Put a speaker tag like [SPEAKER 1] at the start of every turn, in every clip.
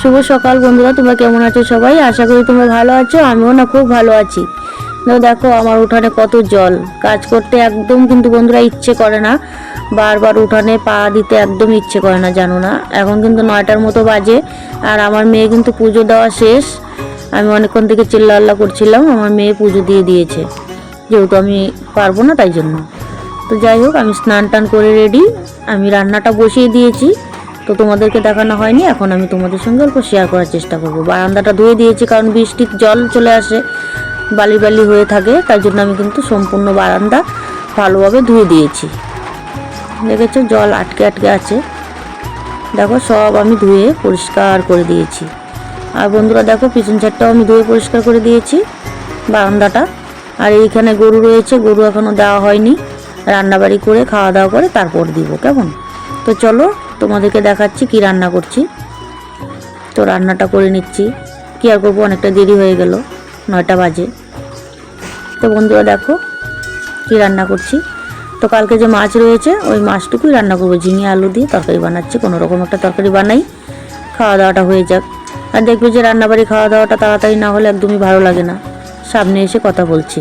[SPEAKER 1] শুভ সকাল বন্ধুরা, তোমরা কেমন আছো সবাই? আশা করি তোমরা ভালো আছো, আমিও না খুব ভালো আছি। তো দেখো, আমার উঠানে কত জল। কাজ করতে একদম কিন্তু বন্ধুরা ইচ্ছে করে না। বারবার উঠানে পা দিতে একদম ইচ্ছে করে না, জানো না? এখন কিন্তু নয়টার মতো বাজে, আর আমার মেয়ে কিন্তু পুজো দেওয়া শেষ। আমি অনেকক্ষণ থেকে চিল্লা আল্লাহ করছিলাম, আমার মেয়ে পুজো দিয়ে দিয়েছে। যেহেতু আমি পারব না, তাই জন্য। তো যাই হোক, আমি স্নান টান করে রেডি আমি রান্নাটা বসিয়ে দিয়েছি। তো তোমাদেরকে দেখানো হয়নি, এখন আমি তোমাদের সঙ্গে অল্প শেয়ার করার চেষ্টা করব। বারান্দাটা ধুয়ে দিয়েছি, কারণ বৃষ্টির জল চলে আসে, বালি বালি হয়ে থাকে, তাই জন্য আমি কিন্তু সম্পূর্ণ বারান্দা ভালোভাবে ধুয়ে দিয়েছি। দেখেছ, জল আটকে আটকে আছে। দেখো, সব আমি ধুয়ে পরিষ্কার করে দিয়েছি। আর বন্ধুরা, দেখো, পিছন ছাদটাও আমি ধুয়ে পরিষ্কার করে দিয়েছি, বারান্দাটা। আর এইখানে গরু রয়েছে, গরু এখনও দেওয়া হয়নি। রান্নাবাড়ি করে, খাওয়া দাওয়া করে তারপর দিব, কেমন? তো চলো তোমাদেরকে দেখাচ্ছি কি রান্না করছি। তো রান্নাটা করে নিচ্ছি। কি আর করব, অনেকটা দেরি হয়ে গেল, নয়টা বাজে। তো বন্ধুরা দেখো কি রান্না করছি। তো কালকে যে মাছ রয়েছে, ওই মাছটুকুই রান্না করব। ঝিঙে, আলু দিয়ে তরকারি বানাচ্ছি, কোনো রকম একটা তরকারি বানাই। খাওয়া দাওয়াটা হয়ে যাক। আর দেখবে যে রান্নাবাড়ি খাওয়া দাওয়াটা তাড়াতাড়ি না হলে একদমই ভালো লাগে না। সামনে এসে কথা বলছি।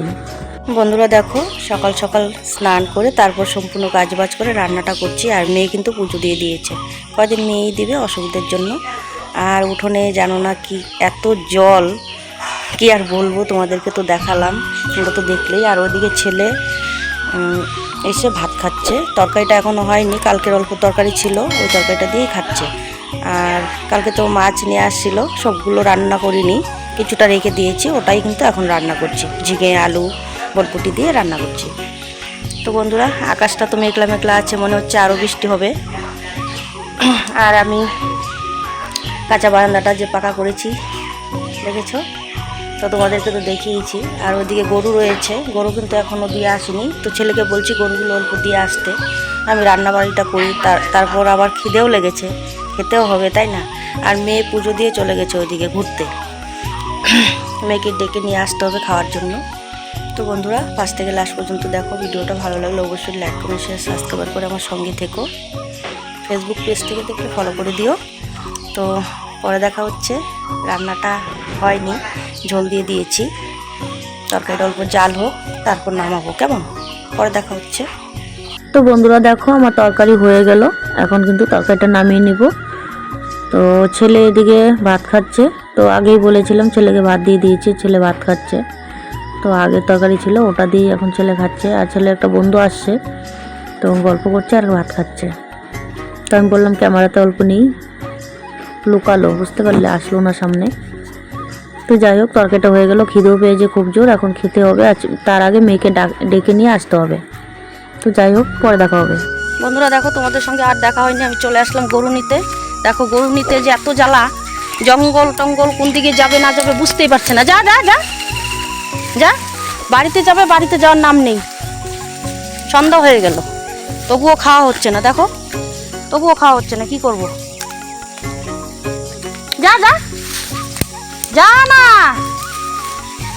[SPEAKER 1] বন্ধুরা দেখো, সকাল সকাল স্নান করে তারপর সম্পূর্ণ কাজবাজ করে রান্নাটা করছি আর মেয়ে কিন্তু পুজো দিয়ে দিয়েছে। কদিন মেয়েই দিবে অসুবিধার জন্য। আর উঠোনে জানো না কি, এত জল, কি আর বলব তোমাদেরকে তো দেখালাম তোমরা তো দেখলেই। আর ওইদিকে ছেলে এসে ভাত খাচ্ছে। তরকারিটা এখনও হয়নি, কালকের অল্প তরকারি ছিল, ওই তরকারিটা দিয়েই খাচ্ছে। আর কালকে তো মাছ নিয়ে আসছিল, সবগুলো রান্না করিনি, কিছুটা রেখে দিয়েছি, ওটাই কিন্তু এখন রান্না করছি। ঝিঙে, আলু বরপুটি দিয়ে রান্না করছি। তো বন্ধুরা, আকাশটা তো মেঘলা মেঘলা আছে, মনে হচ্ছে আরও বৃষ্টি হবে। আর আমি কাঁচা বারান্দাটা যে পাকা করেছি, দেখেছ? তো তোমাদেরকে তো দেখিয়েছি। আর ওদিকে গরু রয়েছে, গরু কিন্তু এখনও দিয়ে আসেনি। তো ছেলেকে বলছি গরুগুলো অল্প দিয়ে আসতে। আমি রান্না বাড়িটা করি, তার, তারপর আবার খিদেও লেগেছে, খেতেও হবে, তাই না? আর মেয়ে পুজো দিয়ে চলে গেছে ওইদিকে ঘুরতে। মেয়েকে ডেকে নিয়ে আসতে হবে খাওয়ার জন্য। তো বন্ধুরা, ফার্স্ট থেকে লাস্ট পর্যন্ত দেখো ভিডিওটা ভালো লাগলে অবশ্যই লাইক কমেন্ট শেয়ার সাবস্ক্রাইব করে আমার সঙ্গে থেকো। ফেসবুক পেজ থেকে দেখলে ফলো করে দিও। তো পরে দেখা হচ্ছে। রান্নাটা হয়নি, ঝোল দিয়ে দিয়েছি। তরকারিটা অল্প জাল হোক, তারপর নামাবো, কেমন? পরে দেখা হচ্ছে। তো বন্ধুরা দেখো, আমার তরকারি হয়ে গেল। এখন কিন্তু তরকারিটা নামিয়ে নিব। তো ছেলে এদিকে ভাত খাচ্ছে। তো আগেই বলেছিলাম ছেলেকে ভাত দিয়ে দিয়েছি, ছেলে ভাত খাচ্ছে। তো আগের তরকারি ছিল, ওটা দিয়ে এখন ছেলে খাচ্ছে। আর ছেলে একটা বন্ধু আসছে, তো গল্প করছে আর ভাত খাচ্ছে। তো আমি বললাম, ক্যামেরাতে অল্প নেই, লুকালো, বুঝতে পারলে আসলো না সামনে। তো যাই হোক, তরকারিটা হয়ে গেল, খিদেও পেয়েছে খুব জোর, এখন খেতে হবে। আর তার আগে মেয়েকে ডাক, ডেকে নিয়ে আসতে হবে। তো যাই হোক, পরে দেখা হবে। বন্ধুরা, দেখো, তোমাদের সঙ্গে আর দেখা হয়নি। আমি চলে আসলাম গরু নিতে দেখো গরু নিতে যে এত জ্বালা, জঙ্গল টঙ্গল কোন দিকে যাবে না যাবে বুঝতেই পারছে না। যা যা যা। যা, বাড়িতে যাবে, বাড়িতে যাওয়ার নাম নেই। সন্ধ্যা হয়ে গেল। তবুও খাওয়া হচ্ছে না, দেখো। তবুও খাওয়া হচ্ছে না, কি করব? যা যা। যা না।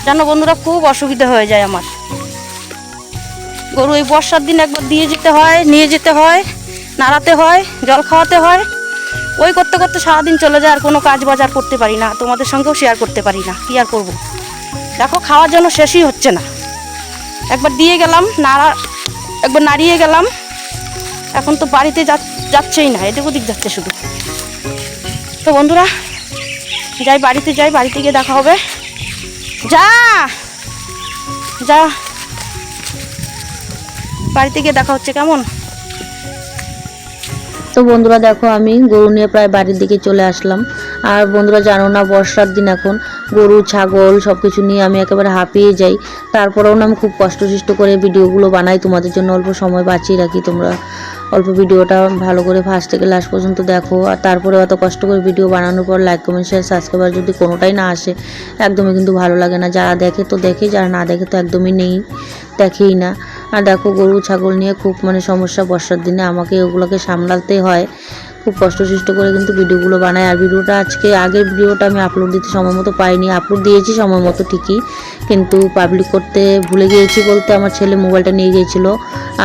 [SPEAKER 1] জানো বন্ধুরা খুব অসুবিধা হয়ে যায় আমার। গরু এই বর্ষার দিন একবার দিয়ে যেতে হয়, নিয়ে যেতে হয়, নাড়াতে হয়, জল খাওয়াতে হয়। ওই করতে করতে সারাদিন চলে যায়, আর কোনো কাজ বাজার করতে পারি না। তোমাদের সঙ্গেও শেয়ার করতে পারি না। কি আর করব? দেখো, খাওয়ার জন্য শেষই হচ্ছে না। একবার দিয়ে গেলাম, নাড়া, একবার নাড়িয়ে গেলাম। এখন তো বাড়িতে যাচ্ছেই না, এদিক ওদিক যাচ্ছে শুধু। তো বন্ধুরা, যাই বাড়িতে যাই, বাড়িতে গিয়ে দেখা হবে। যা! যা! বাড়িতে গিয়ে দেখা হচ্ছে, কেমন? তো বন্ধুরা দেখো, আমি গরু নিয়ে প্রায় বাড়ির দিকে চলে আসলাম। আর বন্ধুরা জানো না, বর্ষার দিন এখন। গরু, ছাগল সব কিছু নিয়ে আমি একেবারে হাঁপিয়ে যাই। তারপরেও না আমি খুব কষ্ট সৃষ্ট করে ভিডিওগুলো বানাই। তোমাদের জন্য অল্প সময় বাঁচিয়ে রাখি তোমরা। অল্প ভিডিওটা ভালো করে ফার্স্ট থেকে লাস্ট পর্যন্ত দেখো। আর তারপরে অত কষ্ট করে ভিডিও বানানোর পর লাইক কমেন্ট শেয়ার সাবস্ক্রাইবার যদি কোনোটাই না আসে, একদমই কিন্তু ভালো লাগে না। যারা দেখে তো দেখে, যারা না দেখে তো একদমই নেই, দেখেই না। আর দেখো গরু, ছাগল নিয়ে খুব মানে সমস্যা বর্ষার দিনে আমাকে ওগুলোকে সামলাতে হয়। খুব কষ্টসৃষ্ট করে কিন্তু ভিডিওগুলো বানাই। আর ভিডিওটা আজকে, আগের ভিডিওটা আমি আপলোড দিতে সময় মতো পাইনি। আপলোড দিয়েছি সময় মতো ঠিকই, কিন্তু পাবলিক করতে ভুলে গিয়েছি বলতে আমার ছেলে মোবাইলটা নিয়ে গিয়েছিল।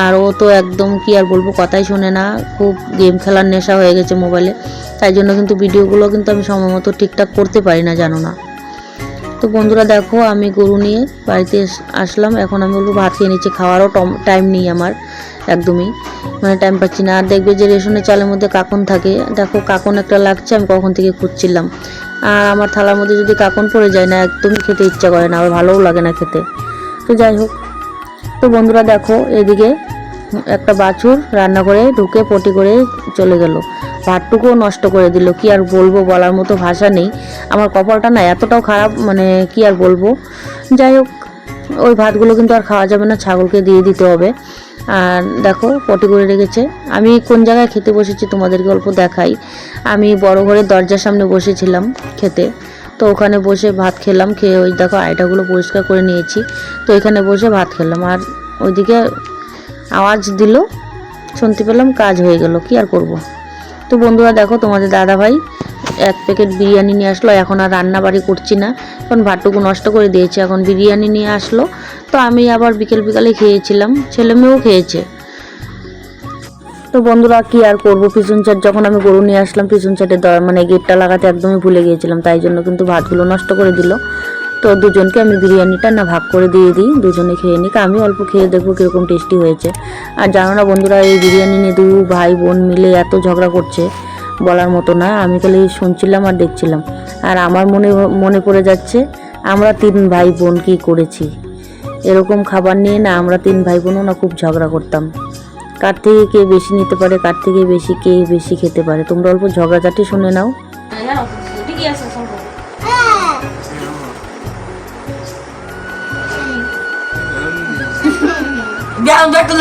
[SPEAKER 1] আর ও তো একদম কি আর বলব, কথাই শোনে না। খুব গেম খেলার নেশা হয়ে গেছে মোবাইলে তাই জন্য কিন্তু ভিডিওগুলো কিন্তু আমি সময় মতো ঠিকঠাক করতে পারি না, জানো না। তো বন্ধুরা দেখো, আমি গরু নিয়ে বাড়িতে আসলাম। এখন আমি বলব ভাত খেয়ে নিচ্ছি। খাওয়ারও টাইম নেই আমার। একদমই। মানে টাইম পাচ্ছি না। আর দেখবে যে রেশনের চালের মধ্যে কাকন থাকে। দেখো, কাকন একটা লাগছে, আমি কখন থেকে খুঁজছিলাম। আর আমার থালার মধ্যে যদি কাকন পড়ে যায় না, একদমই খেতে ইচ্ছা করে না, আবার ভালোও লাগে না খেতে। তো যাই হোক, তো বন্ধুরা দেখো, এদিকে একটা বাছুর রান্না করে ঢুকে পটি করে চলে গেল। ভাতটুকুও নষ্ট করে দিল। কি আর বলব বলার মতো ভাষা নেই। আমার কপালটা না এতটাও খারাপ মানে কি আর বলব। যাই হোক, ওই ভাতগুলো কিন্তু আর খাওয়া যাবে না, ছাগলকে দিয়ে দিতে হবে। আর দেখো, পটি করে রেখেছে। আমি কোন জায়গায় খেতে বসেছি তোমাদেরকে অল্প দেখাই। আমি বড় ঘরের দরজার সামনে বসেছিলাম খেতে। তো ওখানে বসে ভাত খেলাম, খেয়ে ওই দেখো আয়টাগুলো পরিষ্কার করে নিয়েছি। তো এখানে বসে ভাত খেলাম। আর ওইদিকে আওয়াজ দিল, শুনতে পেলাম কাজ হয়ে গেল, কি আর করব? তো বন্ধুরা দেখো, তোমাদের দাদা ভাই এক প্যাকেট বিরিয়ানি নিয়ে আসলো, এখন আর রান্না বাড়ি করছি না। এখন ভাতটুকু নষ্ট করে দিয়েছে, এখন বিরিয়ানি নিয়ে আসলো। তো আমি আবার বিকেল বিকালে খেয়েছিলাম, ছেলে মেয়েও খেয়েছে। তো বন্ধুরা, কি আর করব? পিছন চাট যখন আমি গরু নিয়ে আসলাম, পিছন চাটের দর মানে গেটটা লাগাতে একদমই ভুলে গিয়েছিলাম, তাই জন্য কিন্তু ভাতগুলো নষ্ট করে দিল। তো দুজনকে আমি বিরিয়ানিটা না ভাগ করে দিয়ে দিই, দুজনে খেয়ে নিক, আমি অল্প খেয়ে দেখব কীরকম টেস্টি হয়েছে। আর জানো না বন্ধুরা, এই বিরিয়ানি নিয়ে দু ভাই বোন মিলে এত ঝগড়া করছে। বলার মতো না, আমি খালি শুনছিলাম আর দেখছিলাম। আর আমার মনে মনে পড়ে যাচ্ছে, আমরা তিন ভাই বোন কি করেছি? এরকম খাবার নিয়ে না আমরা তিন ভাই বোনও না খুব ঝগড়া করতাম। কার থেকে কে বেশি নিতে পারে, কার থেকে বেশি কে বেশি খেতে পারে? তোমরা অল্প ঝগড়াঝাটি শুনে নাও।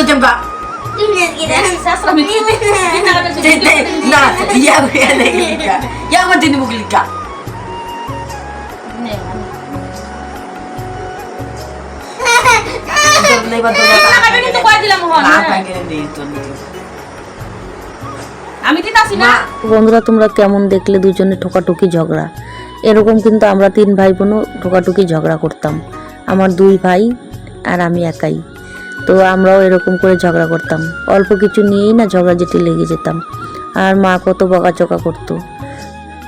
[SPEAKER 2] jembak.
[SPEAKER 3] আমি দিতাছি না
[SPEAKER 1] বন্ধুরা তোমরা কেমন দেখলে দুজনে ঠোকাঠুকি ঝগড়া? এরকম কিন্তু আমরা তিন ভাই বোনও ঠোকাঠুকি ঝগড়া করতাম। আমার দুই ভাই আর আমি একাই। তো আমরাও এরকম করে ঝগড়া করতাম। অল্প কিছু নিয়েই না ঝগড়াঝাটি লেগে যেতাম। আর মা কত বকাচকা করতো।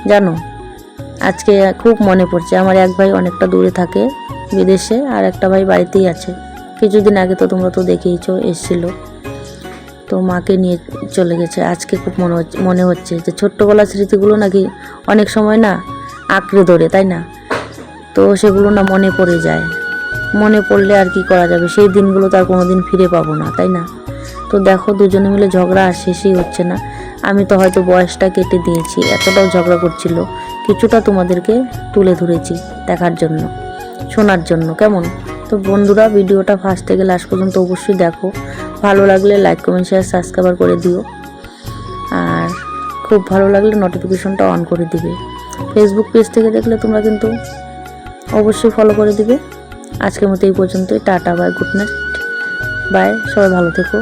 [SPEAKER 1] জানো, আজকে খুব মনে পড়ছে। আমার এক ভাই অনেকটা দূরে থাকে বিদেশে আর একটা ভাই বাড়িতেই আছে। কিছুদিন আগে তো তোমরা তো দেখেইছো, এসছিল। তো মাকে নিয়ে চলে গেছে। আজকে খুব মনে হচ্ছে মনে হচ্ছে যে ছোট্টবেলার স্মৃতিগুলো নাকি অনেক সময় না আঁকড়ে ধরে, তাই না? তো সেগুলো না মনে পড়ে যায়। মনে পড়লে আর কি করা যাবে? সেই দিনগুলো তো আর কোনোদিন ফিরে পাবো না, তাই না? তো দেখো, দুজনে মিলে ঝগড়া আর শেষই হচ্ছে না। আমি তো হয়তো বয়সটা কেটে দিয়েছি, এতটাও ঝগড়া করছিল। কিছুটা তোমাদেরকে তুলে ধরেছি দেখার জন্য, শোনার জন্য, কেমন? তো বন্ধুরা, ভিডিওটা ফার্স্ট থেকে লাস্ট পর্যন্ত অবশ্যই দেখো। ভালো লাগলে লাইক কমেন্ট শেয়ার সাবস্ক্রাইবার করে দিও। আর খুব ভালো লাগলে নোটিফিকেশনটা অন করে দিবে। ফেসবুক পেজ থেকে দেখলে তোমরা কিন্তু অবশ্যই ফলো করে দিবে। আজকের মতো এই পর্যন্তই tata bye good night bye সবাই ভালো থেকো।